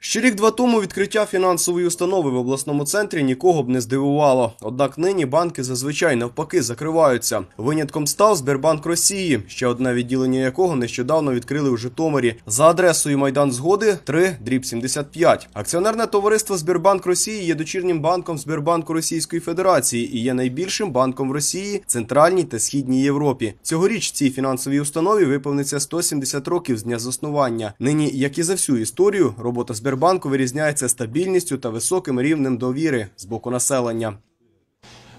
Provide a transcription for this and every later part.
Ще рік-два тому відкриття фінансової установи в обласному центрі нікого б не здивувало. Однак нині банки зазвичай навпаки закриваються. Винятком став Сбербанк Росії, ще одне відділення якого нещодавно відкрили у Житомирі за адресою Майдан Згоди 3 дріб 75. Акціонерне товариство Сбербанк Росії є дочірнім банком Сбербанку Російської Федерації і є найбільшим банком в Росії, Центральній та Східній Європі. Цьогоріч цій фінансовій установі виповниться 170 років з дня заснування. Нині, як і за всю історію, робота Сбербанку вирізняється стабільністю та високим рівнем довіри з боку населення.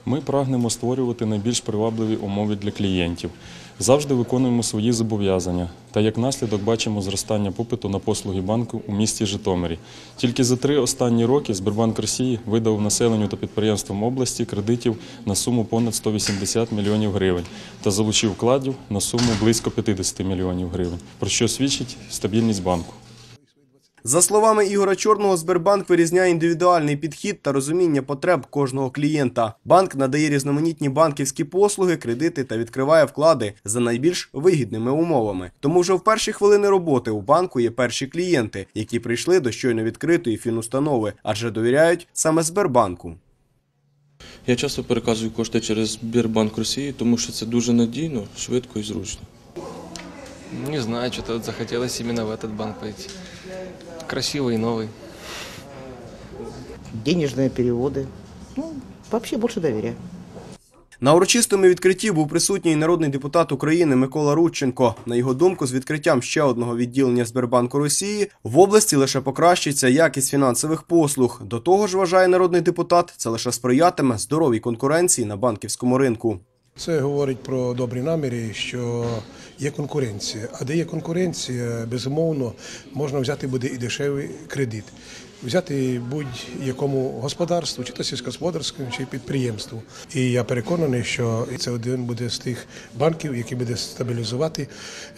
Ми прагнемо створювати найбільш привабливі умови для клієнтів. Завжди виконуємо свої зобов'язання та як наслідок бачимо зростання попиту на послуги банку у місті Житомирі. Тільки за три останні роки Сбербанк Росії видав населенню та підприємствам області кредитів на суму понад 180 мільйонів гривень та залучив вкладів на суму близько 50 мільйонів гривень, про що свідчить стабільність банку. За словами Ігора Чорного, Сбербанк вирізняє індивідуальний підхід та розуміння потреб кожного клієнта. Банк надає різноманітні банківські послуги, кредити та відкриває вклади за найбільш вигідними умовами. Тому вже в перші хвилини роботи у банку є перші клієнти, які прийшли до щойно відкритої фінустанови, адже довіряють саме Сбербанку. Я часто переказую кошти через Сбербанк Росії, тому що це дуже надійно, швидко і зручно. Не знаю, что-то вот захотелось именно в этот банк пойти. Красивый и новый. денежные переводы. Ну, вообще больше доверия. На урочистому відкритті був присутній народний депутат України Микола Рудченко. На його думку, з відкриттям ще одного відділення Сбербанку Росії в області лише покращиться якість фінансових послуг. До того ж, вважає народний депутат, це лише сприятиме здоровій конкуренції на банківському ринку. Це говорить про добрі наміри, що є конкуренція. А де є конкуренція, безумовно, можна взяти буде і дешевий кредит. Взяти будь-якому господарству, чи то сільськогосподарському, чи підприємству. І я переконаний, що це один буде з тих банків, який буде стабілізувати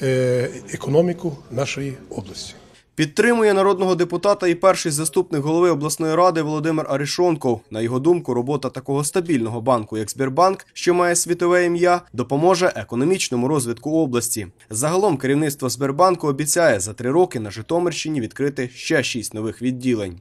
е, економіку нашої області. Підтримує народного депутата і перший заступник голови обласної ради Володимир Арішонков. На його думку, робота такого стабільного банку, як Сбербанк, що має світове ім'я, допоможе економічному розвитку області. Загалом керівництво Сбербанку обіцяє за три роки на Житомирщині відкрити ще шість нових відділень.